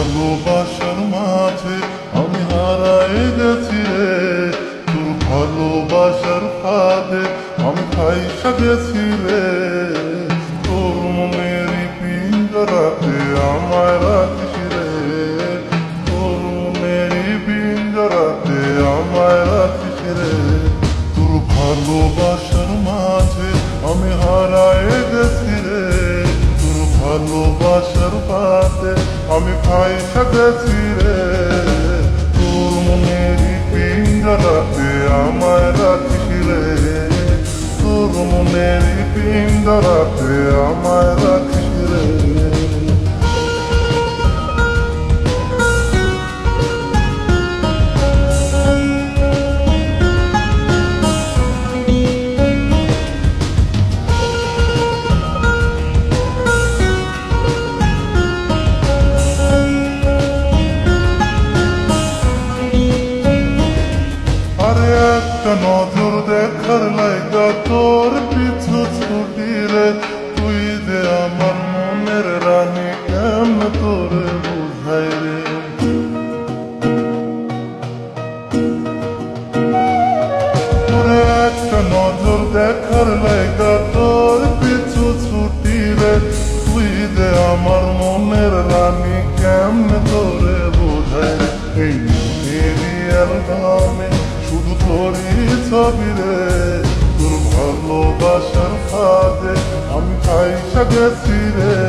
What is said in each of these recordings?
ভালোবাসার মাঝে আমি হারাই গেছি রে। তোর ভালোবাসার ফাঁদে আমি খাইসা গেছি রে। তোর মনেরই পিঞ্জরাতে আমায় রাখিস রে। তোর মনেরই পিঞ্জরাতে আমায় রাখিস রে। তোর ভালোবাসার মাঝে আমি হারাই গেছি রে। তোর ভালোবাসার পাতে আমি খাইসা গেছি রে। তোর মনেরই পিঞ্জরাতে আমায় রাখিস রে। তোর মনেরই পিঞ্জরাতে আমায় পিছু ছুটি তুই যে আমার মনের রানী কেমন তোরে বুঝাই রে একটা নজর দেখার লাইগা, তোর পিছু ছুটি রে তুই যে আমার মনের রানী কেমন তোরে বোঝায় রে এই মেরি অ্যালবামে শুধু তোরই ছবি রে। আমি খাইসা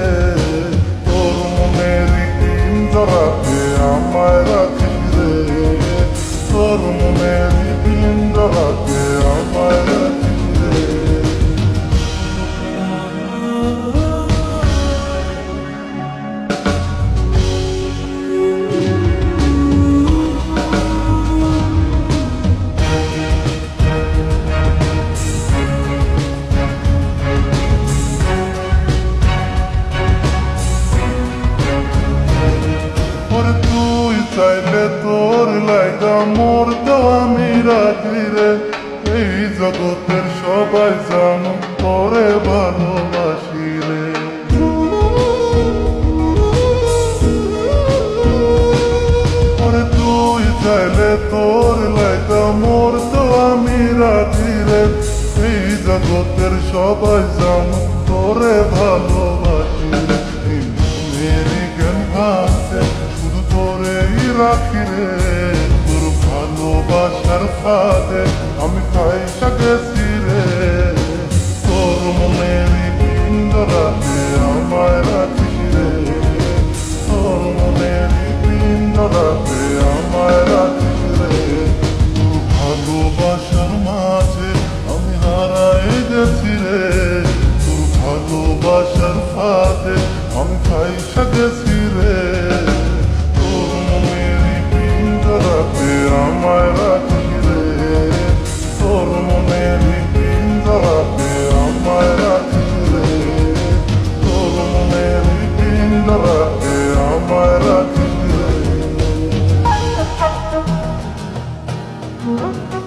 তুই তোর লাইগা মোর তো আমি রাখি রে। এই জগতের সবাই জানো তোরে ভালোবাসি রে। তুই চাইলে তোর লাইগা মোর তো আমি রাখি রে। এই জগতের সবাই জানো তোরে ভালোবাসি ফাঁদে আমি খাইসা গেছি রে তোর মনেরই পিঞ্জরাতে আমায় রাখিস রে। তোর মনেরই পিঞ্জরাতে আমায় রাখিস রে। ভালোবাসার মাঝে আমি হারাই গেছি রে। তোর ভালোবাসার ফাঁদে আমি খাইসা গেছি রে তোর মনেরই পিঞ্জরাতে আমায় Música